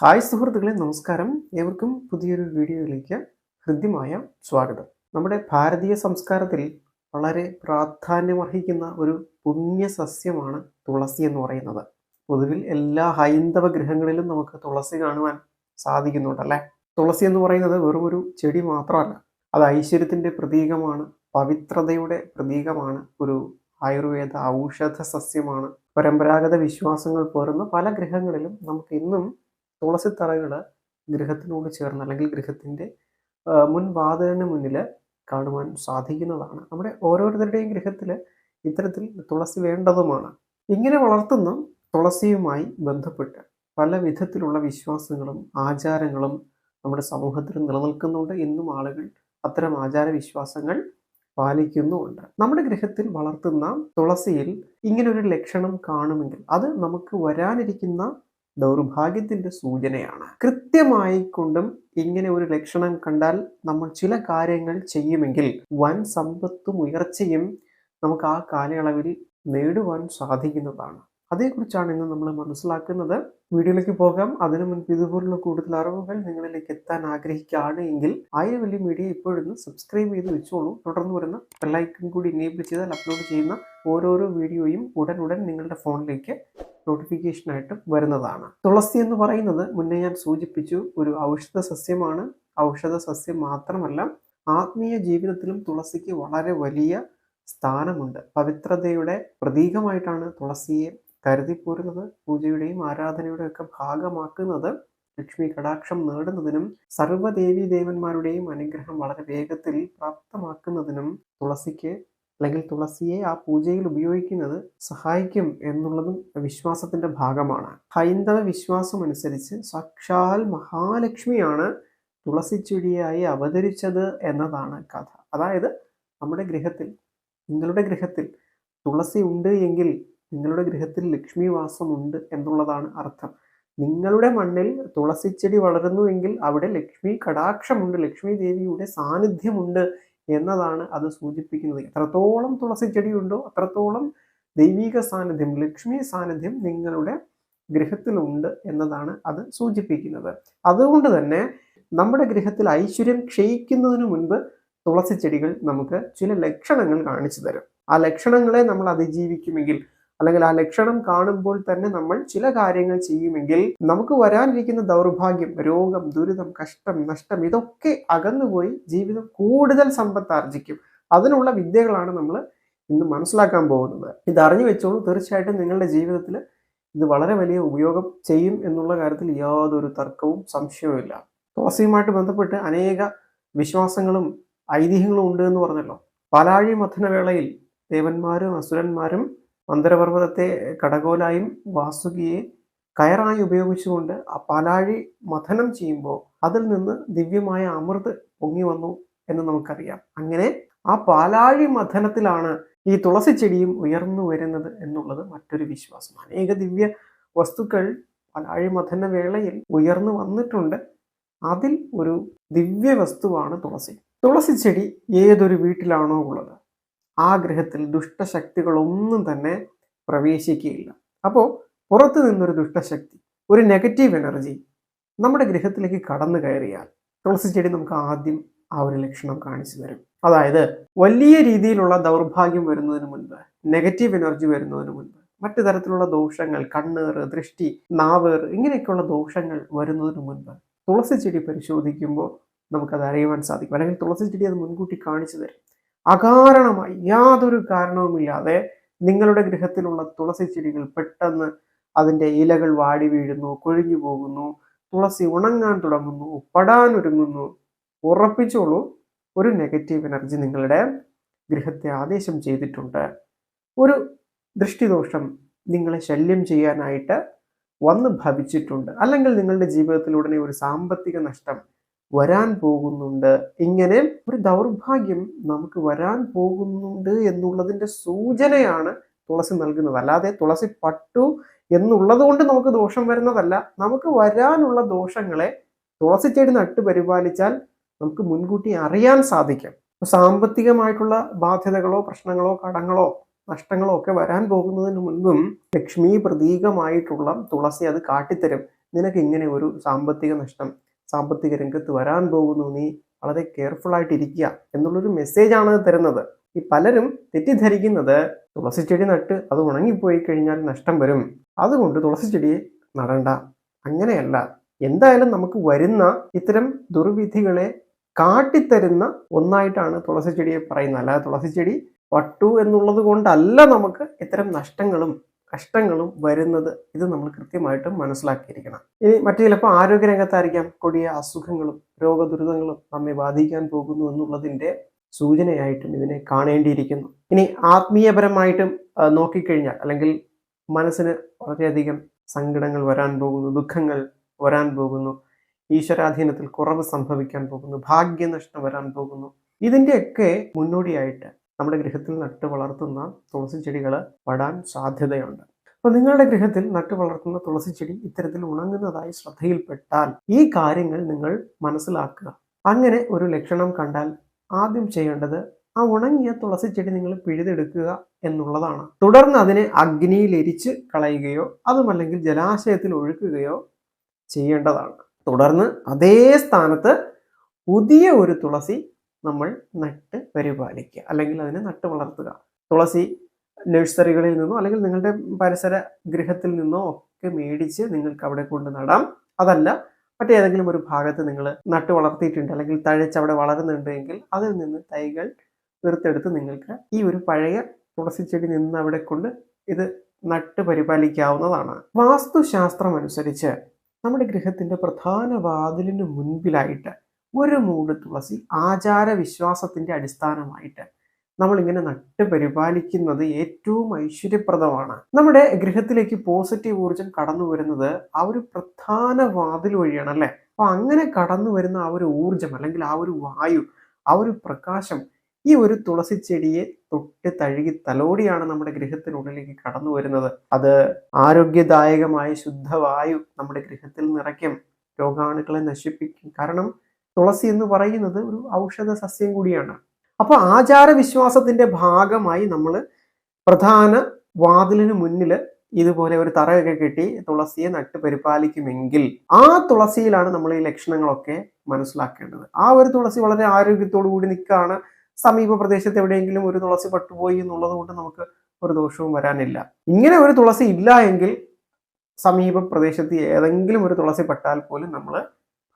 Hi സുഹൃത്തുക്കളെ നമസ്കാരം. ഏവർക്കും പുതിയൊരു വീഡിയോയിലേക്ക് ഹൃദ്യമായ സ്വാഗതം. നമ്മുടെ ഭാരതീയ സംസ്കാരത്തിൽ വളരെ പ്രാധാന്യമർഹിക്കുന്ന ഒരു പുണ്യ സസ്യമാണ് തുളസി എന്ന് പറയുന്നത്. പൊതുവിൽ എല്ലാ ഹൈന്ദവ ഗൃഹങ്ങളിലും നമുക്ക് തുളസി കാണുവാൻ സാധിക്കുന്നുണ്ടല്ലേ തുളസി എന്ന് പറയുന്നത് വെറും ഒരു ചെടി മാത്രമല്ല അത് ഐശ്വര്യത്തിന്റെ പ്രതീകമാണ് പവിത്രതയുടെ പ്രതീകമാണ് ഒരു ആയുർവേദ ഔഷധ സസ്യമാണ്. പരമ്പരാഗത വിശ്വാസങ്ങൾ പോരുന്ന പല ഗ്രഹങ്ങളിലും നമുക്ക് ഇന്നും തുളസിത്തറകൾ ഗൃഹത്തിനോട് ചേർന്ന് അല്ലെങ്കിൽ ഗൃഹത്തിന്റെ മുൻവാതിലിന് മുന്നിൽ കാണുവാൻ സാധിക്കുന്നതാണ്. നമ്മുടെ ഓരോരുത്തരുടെയും ഗൃഹത്തിൽ ഇത്തരത്തിൽ തുളസി വേണ്ടതുമാണ്. ഇങ്ങനെ വളർത്തുന്ന തുളസിയുമായി ബന്ധപ്പെട്ട് പല വിധത്തിലുള്ള വിശ്വാസങ്ങളും ആചാരങ്ങളും നമ്മുടെ സമൂഹത്തിൽ നിലനിൽക്കുന്നുണ്ട്. എന്നും ആളുകൾ അത്തരം ആചാര വിശ്വാസങ്ങൾ പാലിക്കുന്നുമുണ്ട്. നമ്മുടെ ഗൃഹത്തിൽ വളർത്തുന്ന തുളസിയിൽ ഇങ്ങനൊരു ലക്ഷണം കാണുമെങ്കിൽ അത് നമുക്ക് വരാനിരിക്കുന്ന ദൗർഭാഗ്യത്തിന്റെ സൂചനയാണ്. കൃത്യമായി കൊണ്ടും ഇങ്ങനെ ഒരു ലക്ഷണം കണ്ടാൽ നമ്മൾ ചില കാര്യങ്ങൾ ചെയ്യുമെങ്കിൽ വൻ സമ്പത്തും ഉയർച്ചയും നമുക്ക് ആ കാലയളവിൽ നേടുവാൻ സാധിക്കുന്നതാണ്. അതേക്കുറിച്ചാണ് ഇന്ന് നമ്മൾ മനസ്സിലാക്കുന്നത്. വീഡിയോയിലേക്ക് പോകാം. അതിനു മുൻപ് ഇതുപോലുള്ള കൂടുതൽ അറിവുകൾ നിങ്ങളിലേക്ക് എത്താൻ ആഗ്രഹിക്കുകയാണ് എങ്കിൽ ആയിരം മീഡിയ ഇപ്പോഴൊന്ന് സബ്സ്ക്രൈബ് ചെയ്ത് വെച്ചോളൂ. തുടർന്ന് വരുന്ന ബെല്ലൈക്കൺ കൂടി എനേബിൾ ചെയ്താൽ അപ്ലോഡ് ചെയ്യുന്ന ഓരോരോ വീഡിയോയും ഉടൻ ഉടൻ നിങ്ങളുടെ ഫോണിലേക്ക് നോട്ടിഫിക്കേഷനായിട്ട് വരുന്നതാണ്. തുളസി എന്ന് പറയുന്നത് മുന്നേ ഞാൻ സൂചിപ്പിച്ചു ഒരു ഔഷധ സസ്യമാണ്. ഔഷധ സസ്യം മാത്രമല്ല ആത്മീയ ജീവിതത്തിലും തുളസിക്ക് വളരെ വലിയ സ്ഥാനമുണ്ട്. പവിത്രതയുടെ പ്രതീകമായിട്ടാണ് തുളസിയെ കരുതിപ്പോരുന്നത് പൂജയുടെയും ആരാധനയുടെയും ഒക്കെ ഭാഗമാക്കുന്നത് ലക്ഷ്മി കടാക്ഷം നേടുന്നതിനും സർവദേവി ദേവന്മാരുടെയും അനുഗ്രഹം വളരെ വേഗത്തിൽ പ്രാപ്തമാക്കുന്നതിനും തുളസിക്ക് അല്ലെങ്കിൽ തുളസിയെ ആ പൂജയിൽ ഉപയോഗിക്കുന്നത് സഹായിക്കും എന്നുള്ളതും വിശ്വാസത്തിന്റെ ഭാഗമാണ്. ഹൈന്ദവ വിശ്വാസം അനുസരിച്ച് സാക്ഷാൽ മഹാലക്ഷ്മിയാണ് തുളസി അവതരിച്ചത് എന്നതാണ് കഥ. അതായത് നമ്മുടെ ഗൃഹത്തിൽ നിങ്ങളുടെ ഗൃഹത്തിൽ തുളസി ഉണ്ട് എങ്കിൽ നിങ്ങളുടെ ഗൃഹത്തിൽ ലക്ഷ്മി വാസമുണ്ട് എന്നുള്ളതാണ് അർത്ഥം. നിങ്ങളുടെ മണ്ണിൽ തുളസിച്ചെടി വളരുന്നുവെങ്കിൽ അവിടെ ലക്ഷ്മി കടാക്ഷമുണ്ട് ലക്ഷ്മി ദേവിയുടെ സാന്നിധ്യമുണ്ട് എന്നതാണ് അത് സൂചിപ്പിക്കുന്നത്. എത്രത്തോളം തുളസി ചെടിയുണ്ടോ അത്രത്തോളം ദൈവിക സാന്നിധ്യം ലക്ഷ്മി സാന്നിധ്യം നിങ്ങളുടെ ഗൃഹത്തിലുണ്ട് എന്നതാണ് അത് സൂചിപ്പിക്കുന്നത്. അതുകൊണ്ട് തന്നെ നമ്മുടെ ഗൃഹത്തിൽ ഐശ്വര്യം ക്ഷയിക്കുന്നതിന് മുൻപ് തുളസിച്ചെടികൾ നമുക്ക് ചില ലക്ഷണങ്ങൾ കാണിച്ചു തരും. ആ ലക്ഷണങ്ങളെ നമ്മൾ അതിജീവിക്കുമെങ്കിൽ അല്ലെങ്കിൽ ആ ലക്ഷണം കാണുമ്പോൾ തന്നെ നമ്മൾ ചില കാര്യങ്ങൾ ചെയ്യുമെങ്കിൽ നമുക്ക് വരാനിരിക്കുന്ന ദൗർഭാഗ്യം രോഗം ദുരിതം കഷ്ടം നഷ്ടം ഇതൊക്കെ അകന്നുപോയി ജീവിതം കൂടുതൽ സമ്പത്ത് ആർജിക്കും. അതിനുള്ള വിദ്യകളാണ് നമ്മൾ ഇന്ന് മനസ്സിലാക്കാൻ പോകുന്നത്. ഇത് അറിഞ്ഞു വെച്ചോളൂ. തീർച്ചയായിട്ടും നിങ്ങളുടെ ജീവിതത്തിൽ ഇത് വളരെ വലിയ ഉപയോഗം ചെയ്യും എന്നുള്ള കാര്യത്തിൽ യാതൊരു തർക്കവും സംശയവുമില്ല തുളസിയുമായിട്ട് ബന്ധപ്പെട്ട് അനേക വിശ്വാസങ്ങളും ഐതിഹ്യങ്ങളും ഉണ്ട് എന്ന് പറഞ്ഞല്ലോ. പാലാഴി മഥനവേളയിൽ ദേവന്മാരും അസുരന്മാരും മന്ദരപർവതത്തെ കടകോലായും വാസുകിയെ കയറായി ഉപയോഗിച്ചുകൊണ്ട് ആ പാലാഴി മഥനം ചെയ്യുമ്പോൾ അതിൽ നിന്ന് ദിവ്യമായ അമൃത് പൊങ്ങി വന്നു എന്ന് നമുക്കറിയാം. അങ്ങനെ ആ പാലാഴി മഥനത്തിലാണ് ഈ തുളസി ചെടിയും ഉയർന്നു വരുന്നത് എന്നുള്ളത് മറ്റൊരു വിശ്വാസം. അനേക ദിവ്യ വസ്തുക്കൾ പാലാഴി മഥന വേളയിൽ ഉയർന്നു വന്നിട്ടുണ്ട്. അതിൽ ഒരു ദിവ്യ വസ്തുവാണ് തുളസി. തുളസി ചെടി ഏതൊരു വീട്ടിലാണോ ഉള്ളത്? ആ ഗ്രഹത്തിൽ ദുഷ്ടശക്തികളൊന്നും തന്നെ പ്രവേശിക്കുകയില്ല. അപ്പോൾ പുറത്തു നിന്നൊരു ദുഷ്ടശക്തി ഒരു നെഗറ്റീവ് എനർജി നമ്മുടെ ഗ്രഹത്തിലേക്ക് കടന്നു കയറിയാൽ തുളസി ചെടി നമുക്ക് ആദ്യം ആ ഒരു ലക്ഷണം കാണിച്ചു തരും. അതായത് വലിയ രീതിയിലുള്ള ദൗർഭാഗ്യം വരുന്നതിന് മുൻപ് നെഗറ്റീവ് എനർജി വരുന്നതിന് മുൻപ് മറ്റു തരത്തിലുള്ള ദോഷങ്ങൾ കണ്ണേറ് ദൃഷ്ടി നാവേറ് ഇങ്ങനെയൊക്കെയുള്ള ദോഷങ്ങൾ വരുന്നതിന് മുൻപ് തുളസി ചെടി പരിശോധിക്കുമ്പോൾ നമുക്കത് അറിയുവാൻ സാധിക്കും. അല്ലെങ്കിൽ തുളസി ചെടി അത് മുൻകൂട്ടി കാണിച്ചു തരും. അകാരണമായി യാതൊരു കാരണവുമില്ലാതെ നിങ്ങളുടെ ഗൃഹത്തിലുള്ള തുളസി ചെടികൾ പെട്ടെന്ന് അതിന്റെ ഇലകൾ വാടി വീഴുന്നു കൊഴിഞ്ഞു പോകുന്നു തുളസി ഉണങ്ങാൻ തുടങ്ങുന്നു പടാനൊരുങ്ങുന്നു ഉറപ്പിച്ചോളൂ ഒരു നെഗറ്റീവ് എനർജി നിങ്ങളുടെ ഗൃഹത്തെ ആദേശം ചെയ്തിട്ടുണ്ട്. ഒരു ദൃഷ്ടിദോഷം നിങ്ങളെ ശല്യം ചെയ്യാനായിട്ട് വന്ന് ഭവിച്ചിട്ടുണ്ട്. അല്ലെങ്കിൽ നിങ്ങളുടെ ജീവിതത്തിലുടനെ ഒരു സാമ്പത്തിക നഷ്ടം വരാൻ പോകുന്നുണ്ട്. ഇങ്ങനെ ഒരു ദൗർഭാഗ്യം നമുക്ക് വരാൻ പോകുന്നുണ്ട് എന്നുള്ളതിന്റെ സൂചനയാണ് തുളസി നൽകുന്നത്. അല്ലാതെ തുളസി പട്ടു എന്നുള്ളത് കൊണ്ട് നമുക്ക് ദോഷം വരുന്നതല്ല. നമുക്ക് വരാനുള്ള ദോഷങ്ങളെ തുളസി ചെടി നട്ട് പരിപാലിച്ചാൽ നമുക്ക് മുൻകൂട്ടി അറിയാൻ സാധിക്കും. സാമ്പത്തികമായിട്ടുള്ള ബാധ്യതകളോ പ്രശ്നങ്ങളോ കടങ്ങളോ നഷ്ടങ്ങളോ ഒക്കെ വരാൻ പോകുന്നതിന് മുൻപും ലക്ഷ്മി പ്രതീകമായിട്ടുള്ള തുളസി അത് കാട്ടിത്തരും. നിനക്ക് ഇങ്ങനെ ഒരു സാമ്പത്തിക നഷ്ടം സാമ്പത്തിക രംഗത്ത് വരാൻ പോകുന്നു. നീ വളരെ കെയർഫുൾ ആയിട്ടിരിക്കുക എന്നുള്ളൊരു മെസ്സേജാണ് തരുന്നത്. ഈ പലരും തെറ്റിദ്ധരിക്കുന്നത് തുളസി ചെടി നട്ട് അത് ഉണങ്ങിപ്പോയി കഴിഞ്ഞാൽ നഷ്ടം വരും. അതുകൊണ്ട് തുളസി ചെടി നടണ്ട. അങ്ങനെയല്ല. എന്തായാലും നമുക്ക് വരുന്ന ഇത്തരം ദുർവിധികളെ കാട്ടിത്തരുന്ന ഒന്നായിട്ടാണ് തുളസി ചെടിയെ പറയുന്നത്. അല്ലാതെ തുളസി ചെടി പട്ടു എന്നുള്ളത് കൊണ്ടല്ല നമുക്ക് ഇത്തരം നഷ്ടങ്ങളും കഷ്ടങ്ങളും വരുന്നത് ഇത് നമ്മൾ കൃത്യമായിട്ടും മനസ്സിലാക്കിയിരിക്കണം. ഇനി മറ്റു ചിലപ്പോൾ ആരോഗ്യരംഗത്തായിരിക്കാം. കൊടിയ അസുഖങ്ങളും രോഗദുരിതങ്ങളും നമ്മെ ബാധിക്കാൻ പോകുന്നു എന്നുള്ളതിന്റെ സൂചനയായിട്ടും ഇതിനെ കാണേണ്ടിയിരിക്കുന്നു. ഇനി ആത്മീയപരമായിട്ടും നോക്കിക്കഴിഞ്ഞാൽ അല്ലെങ്കിൽ മനസ്സിന് വളരെയധികം സങ്കടങ്ങൾ വരാൻ പോകുന്നു ദുഃഖങ്ങൾ വരാൻ പോകുന്നു ഈശ്വരാധീനത്തിൽ കുറവ് സംഭവിക്കാൻ പോകുന്നു ഭാഗ്യനഷ്ടം വരാൻ പോകുന്നു. ഇതിന്റെയൊക്കെ മുന്നോടിയായിട്ട് നമ്മുടെ ഗൃഹത്തിൽ നട്ടു വളർത്തുന്ന തുളസി ചെടികൾ പടാൻ സാധ്യതയുണ്ട്. അപ്പോൾ നിങ്ങളുടെ ഗൃഹത്തിൽ നട്ടു വളർത്തുന്ന തുളസി ചെടി ഇത്തരത്തിൽ ഉണങ്ങുന്നതായി ശ്രദ്ധയിൽപ്പെട്ടാൽ ഈ കാര്യങ്ങൾ നിങ്ങൾ മനസ്സിലാക്കുക. അങ്ങനെ ഒരു ലക്ഷണം കണ്ടാൽ ആദ്യം ചെയ്യേണ്ടത് ആ ഉണങ്ങിയ തുളസി ചെടി നിങ്ങൾ പിഴുതെടുക്കുക എന്നുള്ളതാണ്. തുടർന്ന് അതിനെ അഗ്നിയിൽ എരിച്ച് കളയുകയോ അതുമല്ലെങ്കിൽ ജലാശയത്തിൽ ഒഴുക്കുകയോ ചെയ്യേണ്ടതാണ്. തുടർന്ന് അതേ സ്ഥാനത്ത് പുതിയ ഒരു തുളസി നമ്മൾ നട്ട് പരിപാലിക്കുക. അല്ലെങ്കിൽ അതിനെ നട്ട് വളർത്തുക. തുളസി നഴ്സറികളിൽ നിന്നോ അല്ലെങ്കിൽ നിങ്ങളുടെ പരിസര ഗൃഹത്തിൽ നിന്നോ ഒക്കെ മേടിച്ച് നിങ്ങൾക്ക് അവിടെ കൊണ്ട് നടാം. അതല്ല മറ്റേതെങ്കിലും ഒരു ഭാഗത്ത് നിങ്ങൾ നട്ട് വളർത്തിയിട്ടുണ്ട് അല്ലെങ്കിൽ തഴച്ച് അവിടെ വളരുന്നുണ്ട് എങ്കിൽ അതിൽ നിന്ന് തൈകൾ വീർത്തെടുത്ത് നിങ്ങൾക്ക് ഈ ഒരു പഴയ തുളസി ചെടി നിന്ന് അവിടെ കൊണ്ട് ഇത് നട്ട് പരിപാലിക്കാവുന്നതാണ്. വാസ്തുശാസ്ത്രം അനുസരിച്ച് നമ്മുടെ ഗൃഹത്തിന്റെ പ്രധാന വാതിലിന് മുൻപിലായിട്ട് ഒരു മൂട് തുളസി ആചാര വിശ്വാസത്തിന്റെ അടിസ്ഥാനമായിട്ട് നമ്മളിങ്ങനെ നട്ട് പരിപാലിക്കുന്നത് ഏറ്റവും ഐശ്വര്യപ്രദമാണ്. നമ്മുടെ ഗൃഹത്തിലേക്ക് പോസിറ്റീവ് ഊർജം കടന്നു വരുന്നത് ആ ഒരു പ്രധാന വാതിൽ വഴിയാണ് അല്ലെ? അപ്പൊ അങ്ങനെ കടന്നു വരുന്ന ആ ഒരു ഊർജം അല്ലെങ്കിൽ ആ ഒരു വായു ആ ഒരു പ്രകാശം ഈ ഒരു തുളസി ചെടിയെ തൊട്ട് തഴുകി തലോടിയാണ് നമ്മുടെ ഗൃഹത്തിനുള്ളിലേക്ക് കടന്നു വരുന്നത്. അത് ആരോഗ്യദായകമായ ശുദ്ധവായു നമ്മുടെ ഗൃഹത്തിൽ നിറയ്ക്കും. രോഗാണുക്കളെ നശിപ്പിക്കും. കാരണം തുളസി എന്ന് പറയുന്നത് ഒരു ഔഷധ സസ്യം കൂടിയാണ്. അപ്പൊ ആചാര വിശ്വാസത്തിന്റെ ഭാഗമായി നമ്മൾ പ്രധാന വാതിലിന് മുന്നിൽ ഇതുപോലെ ഒരു തറയൊക്കെ കെട്ടി തുളസിയെ നട്ട് പരിപാലിക്കുമെങ്കിൽ ആ തുളസിയിലാണ് നമ്മൾ ഈ ലക്ഷണങ്ങളൊക്കെ മനസ്സിലാക്കേണ്ടത്. ആ ഒരു തുളസി വളരെ ആരോഗ്യത്തോടു കൂടി നിൽക്കുകയാണ്. സമീപ പ്രദേശത്ത് എവിടെയെങ്കിലും ഒരു തുളസി പട്ടുപോയി എന്നുള്ളത് കൊണ്ട് നമുക്ക് ഒരു ദോഷവും വരാനില്ല. ഇങ്ങനെ ഒരു തുളസി ഇല്ല എങ്കിൽ സമീപ പ്രദേശത്ത് ഏതെങ്കിലും ഒരു തുളസി പെട്ടാൽ പോലും നമ്മൾ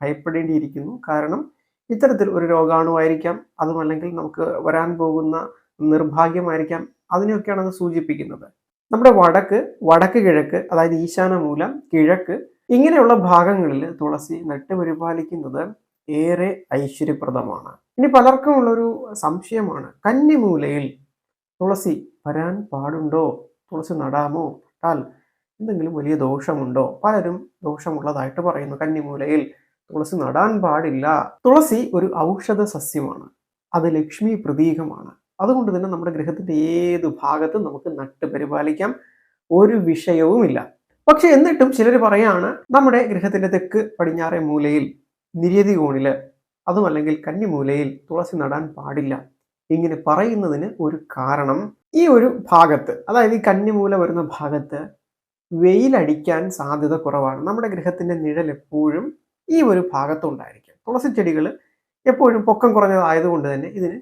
ഭയപ്പെടേണ്ടിയിരിക്കുന്നു. കാരണം ഇത്തരത്തിൽ ഒരു രോഗാണുവായിരിക്കാം. അതുമല്ലെങ്കിൽ നമുക്ക് വരാൻ പോകുന്ന നിർഭാഗ്യമായിരിക്കാം. അതിനെയൊക്കെയാണ് അത് സൂചിപ്പിക്കുന്നത്. നമ്മുടെ വടക്ക് വടക്ക് കിഴക്ക് അതായത് ഈശാന മൂലം കിഴക്ക് ഇങ്ങനെയുള്ള ഭാഗങ്ങളിൽ തുളസി നട്ട് പരിപാലിക്കുന്നത് ഏറെ ഐശ്വര്യപ്രദമാണ്. ഇനി പലർക്കും ഉള്ളൊരു സംശയമാണ്. കന്നിമൂലയിൽ തുളസി വരാൻ പാടുണ്ടോ? തുളസി നടാമോ? എന്തെങ്കിലും വലിയ ദോഷമുണ്ടോ? പലരും ദോഷമുള്ളതായിട്ട് പറയുന്നു കന്നിമൂലയിൽ. തുളസി നടാൻ പാടില്ല. തുളസി ഒരു ഔഷധ സസ്യമാണ്. അത് ലക്ഷ്മി പ്രതീകമാണ്. അതുകൊണ്ട് തന്നെ നമ്മുടെ ഗൃഹത്തിന്റെ ഏത് ഭാഗത്തും നമുക്ക് നട്ട് പരിപാലിക്കാം. ഒരു വിഷയവുമില്ല. പക്ഷെ എന്നിട്ടും ചിലർ പറയാണ് നമ്മുടെ ഗൃഹത്തിന്റെ തെക്ക് പടിഞ്ഞാറേ മൂലയിൽ നിര്യതി കോണിൽ അതുമല്ലെങ്കിൽ കന്നിമൂലയിൽ തുളസി നടാൻ പാടില്ല. ഇങ്ങനെ പറയുന്നതിന് ഒരു കാരണം ഈ ഒരു ഭാഗത്ത് അതായത് ഈ കന്നിമൂല വരുന്ന ഭാഗത്ത് വെയിലടിക്കാൻ സാധ്യത കുറവാണ്. നമ്മുടെ ഗൃഹത്തിന്റെ നിഴൽ എപ്പോഴും ഈ ഒരു ഭാഗത്തുണ്ടായിരിക്കും. തുളസി ചെടികൾ എപ്പോഴും പൊക്കം കുറഞ്ഞതായതുകൊണ്ട് തന്നെ ഇതിന്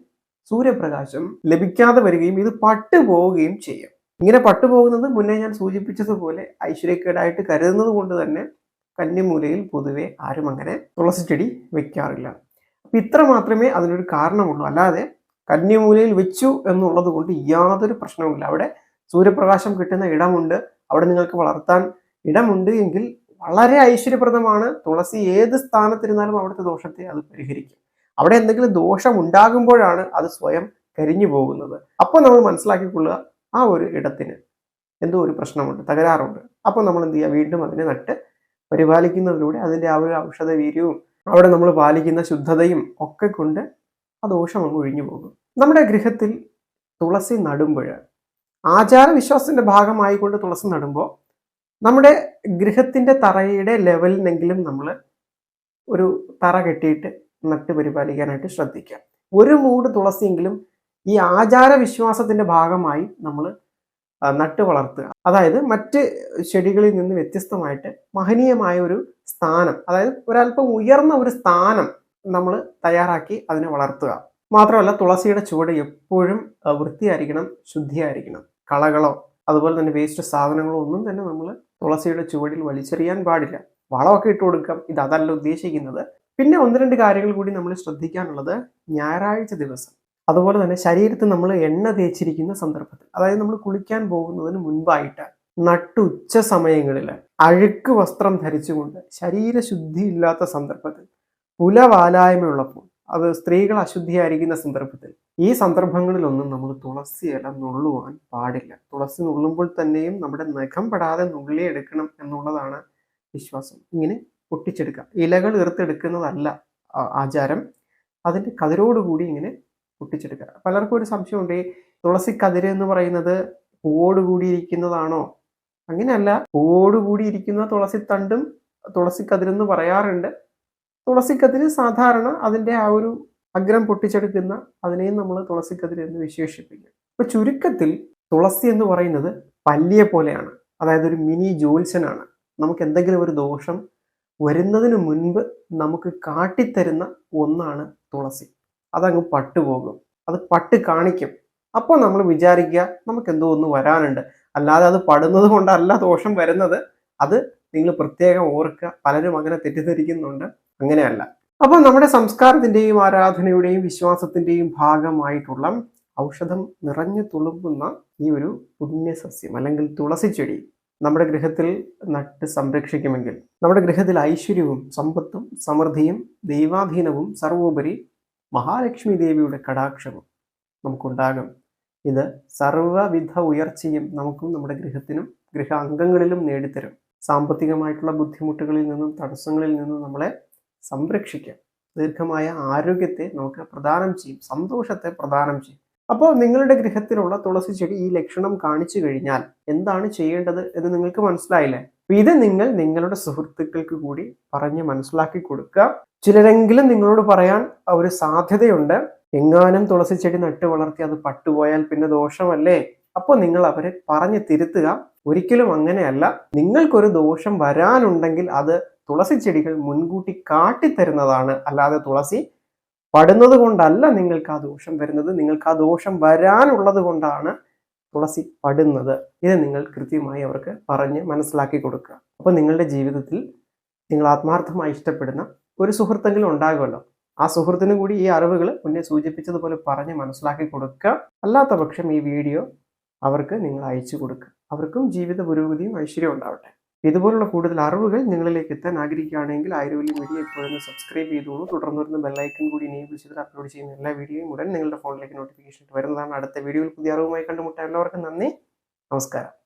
സൂര്യപ്രകാശം ലഭിക്കാതെ വരികയും ഇത് പട്ടുപോവുകയും ചെയ്യും. ഇങ്ങനെ പട്ടുപോകുന്നത് മുന്നേ ഞാൻ സൂചിപ്പിച്ചതുപോലെ ഐശ്വര്യക്കേടായിട്ട് കരുതുന്നത് കൊണ്ട് തന്നെ കന്നിമൂലയിൽ പൊതുവെ ആരും അങ്ങനെ തുളസി ചെടി വെക്കാറില്ല. അപ്പൊ ഇത്ര മാത്രമേ അതിനൊരു കാരണമുള്ളൂ. അല്ലാതെ കന്നിമൂലയിൽ വെച്ചു എന്നുള്ളത് കൊണ്ട് യാതൊരു പ്രശ്നവുമില്ല. അവിടെ സൂര്യപ്രകാശം കിട്ടുന്ന ഇടമുണ്ട്. അവിടെ നിങ്ങൾക്ക് വളർത്താൻ ഇടമുണ്ട് എങ്കിൽ വളരെ ഐശ്വര്യപ്രദമാണ്. തുളസി ഏത് സ്ഥാനത്തിരുന്നാലും അവിടുത്തെ ദോഷത്തെ അത് പരിഹരിക്കും. അവിടെ എന്തെങ്കിലും ദോഷം ഉണ്ടാകുമ്പോഴാണ് അത് സ്വയം കരിഞ്ഞു പോകുന്നത്. അപ്പോൾ നമ്മൾ മനസ്സിലാക്കിക്കൊള്ളുക ആ ഒരു ഇടത്തിന് എന്തോ ഒരു പ്രശ്നമുണ്ട് തകരാറുണ്ട്. അപ്പോൾ നമ്മൾ എന്ത് ചെയ്യുക വീണ്ടും അതിനെ നട്ട് പരിപാലിക്കുന്നതിലൂടെ അതിന്റെ ആ ഒരു ഔഷധ വീര്യവും അവിടെ നമ്മൾ പാലിക്കുന്ന ശുദ്ധതയും ഒക്കെ കൊണ്ട് ആ ദോഷം അങ്ങ് ഒഴിഞ്ഞു പോകും. നമ്മുടെ ഗൃഹത്തിൽ തുളസി നടുമ്പോൾ ആചാരവിശ്വാസത്തിന്റെ ഭാഗമായിക്കൊണ്ട് തുളസി നടുമ്പോൾ നമ്മുടെ ഗൃഹത്തിന്റെ തറയുടെ ലെവലിനെങ്കിലും നമ്മൾ ഒരു തറ കെട്ടിയിട്ട് നട്ട് പരിപാലിക്കാനായിട്ട് ശ്രദ്ധിക്കാം. ഒരു മൂട് തുളസിയെങ്കിലും ഈ ആചാര വിശ്വാസത്തിന്റെ ഭാഗമായി നമ്മൾ നട്ട് വളർത്തുക. അതായത് മറ്റ് ചെടികളിൽ നിന്ന് വ്യത്യസ്തമായിട്ട് മഹനീയമായ ഒരു സ്ഥാനം അതായത് ഒരല്പം ഉയർന്ന ഒരു സ്ഥാനം നമ്മൾ തയ്യാറാക്കി അതിനെ വളർത്തുക. മാത്രമല്ല തുളസിയുടെ ചുവട് എപ്പോഴും വൃത്തിയായിരിക്കണം ശുദ്ധിയായിരിക്കണം. കളകളോ അതുപോലെ തന്നെ വേസ്റ്റ് സാധനങ്ങളോ ഒന്നും തന്നെ നമ്മൾ തുളസിയുടെ ചുവടിൽ വലിച്ചെറിയാൻ പാടില്ല. വളമൊക്കെ ഇട്ട് കൊടുക്കാം. ഇത് അതല്ല ഉദ്ദേശിക്കുന്നത്. പിന്നെ ഒന്ന് രണ്ട് കാര്യങ്ങൾ കൂടി നമ്മൾ ശ്രദ്ധിക്കാനുള്ളത് ഞായറാഴ്ച ദിവസം. അതുപോലെ തന്നെ ശരീരത്തിൽ നമ്മൾ എണ്ണ തേച്ചിരിക്കുന്ന സന്ദർഭത്തിൽ. അതായത് നമ്മൾ കുളിക്കാൻ പോകുന്നതിന് മുൻപായിട്ട് നട്ടുച്ച സമയങ്ങളിൽ അഴുക്ക് വസ്ത്രം ധരിച്ചുകൊണ്ട് ശരീരശുദ്ധി ഇല്ലാത്ത സന്ദർഭത്തിൽ പുലവാലായ്മയുള്ളപ്പോൾ അത് സ്ത്രീകൾ അശുദ്ധിയായിരിക്കുന്ന സന്ദർഭത്തിൽ. ഈ സന്ദർഭങ്ങളിലൊന്നും നമ്മൾ തുളസി ഇല നുള്ളുവാൻ പാടില്ല. തുളസി നുള്ളുമ്പോൾ തന്നെയും നമ്മുടെ നഖം പെടാതെ നുള്ളിയെടുക്കണം എന്നുള്ളതാണ് വിശ്വാസം. ഇങ്ങനെ പൊട്ടിച്ചെടുക്കുക. ഇലകൾ ഈർത്തെടുക്കുന്നതല്ല ആചാരം. അതിന്റെ കതിരോടുകൂടി ഇങ്ങനെ പൊട്ടിച്ചെടുക്കുക. പലർക്കും ഒരു സംശയമുണ്ട് ഈ തുളസി കതിര് എന്ന് പറയുന്നത് പൂവോട് കൂടിയിരിക്കുന്നതാണോ അങ്ങനെയല്ല കൂടിയിരിക്കുന്ന തുളസി തണ്ടും തുളസി കതിരെന്ന് പറയാറുണ്ട്. തുളസി കതിര് സാധാരണ അതിന്റെ ആ ഒരു അഗ്രം പൊട്ടിച്ചെടുക്കുന്ന അതിനെയും നമ്മൾ തുളസിക്കതിര് എന്ന് വിശേഷിപ്പിക്കും. ഇപ്പൊ ചുരുക്കത്തിൽ തുളസി എന്ന് പറയുന്നത് പല്ലിയെ പോലെയാണ്. അതായത് ഒരു മിനി ജ്യോത്സ്യനാണ്. നമുക്ക് എന്തെങ്കിലും ഒരു ദോഷം വരുന്നതിന് മുൻപ് നമുക്ക് കാട്ടിത്തരുന്ന ഒന്നാണ് തുളസി. അതങ്ങ് പട്ടുപോകും. അത് പട്ട് കാണിക്കും. അപ്പോൾ നമ്മൾ വിചാരിക്കുക നമുക്ക് എന്തോ ഒന്ന് വരാനുണ്ട്. അല്ലാതെ അത് പടുന്നത് കൊണ്ടല്ല ദോഷം വരുന്നത്. അത് നിങ്ങൾ പ്രത്യേകം ഓർക്കുക. പലരും അങ്ങനെ തെറ്റിദ്ധരിക്കുന്നുണ്ട്. അങ്ങനെയല്ല. അപ്പോൾ നമ്മുടെ സംസ്കാരത്തിന്റെയും ആരാധനയുടെയും വിശ്വാസത്തിന്റെയും ഭാഗമായിട്ടുള്ള ഔഷധം നിറഞ്ഞു തുളുമ്പുന്ന ഈ ഒരു പുണ്യസസ്യം അല്ലെങ്കിൽ തുളസി ചെടി നമ്മുടെ ഗൃഹത്തിൽ നട്ട് സംരക്ഷിക്കുമെങ്കിൽ നമ്മുടെ ഗൃഹത്തിൽ ഐശ്വര്യവും സമ്പത്തും സമൃദ്ധിയും ദൈവാധീനവും സർവോപരി മഹാലക്ഷ്മി ദേവിയുടെ കടാക്ഷവും നമുക്കുണ്ടാകും. ഇത് സർവവിധ ഉയർച്ചയും നമുക്കും നമ്മുടെ ഗൃഹത്തിനും ഗൃഹ അംഗങ്ങളിലും നേടിത്തരും. സാമ്പത്തികമായിട്ടുള്ള ബുദ്ധിമുട്ടുകളിൽ നിന്നും തടസ്സങ്ങളിൽ നിന്നും നമ്മളെ സംരക്ഷിക്കാം. ദീർഘമായ ആരോഗ്യത്തെ നമുക്ക് പ്രദാനം ചെയ്യും സന്തോഷത്തെ പ്രദാനം ചെയ്യും. അപ്പോൾ നിങ്ങളുടെ ഗൃഹത്തിലുള്ള തുളസി ചെടി ഈ ലക്ഷണം കാണിച്ചു കഴിഞ്ഞാൽ എന്താണ് ചെയ്യേണ്ടത് എന്ന് നിങ്ങൾക്ക് മനസ്സിലായില്ലേ? ഇത് നിങ്ങൾ നിങ്ങളുടെ സുഹൃത്തുക്കൾക്ക് കൂടി പറഞ്ഞ് മനസ്സിലാക്കി കൊടുക്കുക. ചിലരെങ്കിലും നിങ്ങളോട് പറയാൻ ഒരു സാധ്യതയുണ്ട്. എങ്ങാനും തുളസി ചെടി നട്ടു വളർത്തി അത് പട്ടുപോയാൽ പിന്നെ ദോഷമല്ലേ? അപ്പോൾ നിങ്ങൾ അവരെ പറഞ്ഞ് തിരുത്തുക. ഒരിക്കലും അങ്ങനെയല്ല. നിങ്ങൾക്കൊരു ദോഷം വരാനുണ്ടെങ്കിൽ അത് തുളസി ചെടികൾ മുൻകൂട്ടി കാട്ടിത്തരുന്നതാണ്. അല്ലാതെ തുളസി പടുന്നത് കൊണ്ടല്ല നിങ്ങൾക്ക് ആ ദോഷം വരുന്നത്. നിങ്ങൾക്ക് ആ ദോഷം വരാനുള്ളത് കൊണ്ടാണ് തുളസി പടുന്നത്. ഇത് നിങ്ങൾ കൃത്യമായി അവർക്ക് പറഞ്ഞ് മനസ്സിലാക്കി കൊടുക്കുക. അപ്പോൾ നിങ്ങളുടെ ജീവിതത്തിൽ നിങ്ങൾ ആത്മാർത്ഥമായി ഇഷ്ടപ്പെടുന്ന ഒരു സുഹൃത്തെങ്കിലും ഉണ്ടാകുമല്ലോ. ആ സുഹൃത്തിനും കൂടി ഈ അറിവുകൾ മുന്നേ സൂചിപ്പിച്ചതുപോലെ പറഞ്ഞ് മനസ്സിലാക്കി കൊടുക്കുക. അല്ലാത്ത പക്ഷം ഈ വീഡിയോ അവർക്ക് നിങ്ങൾ അയച്ചു കൊടുക്കുക അവർക്കും ജീവിത പുരോഗതിയും ഐശ്വര്യവും ഉണ്ടാവട്ടെ. ഇതുപോലുള്ള കൂടുതൽ അറിവുകൾ നിങ്ങളിലേക്ക് എത്താൻ ആഗ്രഹിക്കുകയാണെങ്കിൽ ആയുർവേദ മീഡിയ ഇപ്പോഴൊന്ന് സബ്സ്ക്രൈബ് ചെയ്തോളൂ. തുടർന്ന് വരുന്ന ബെല്ലൈക്കൺ കൂടി എനേബിൾ ചെയ്ത് അപ്ലോഡ് ചെയ്യുന്ന എല്ലാ വീഡിയോയും ഉടൻ നിങ്ങളുടെ ഫോണിലേക്ക് നോട്ടിഫിക്കേഷൻ വരുന്നതാണ്. അടുത്ത വീഡിയോയിൽ പുതിയ അറിവുമായി കണ്ടുമുട്ടാൻ എല്ലാവർക്കും നന്ദി. നമസ്കാരം.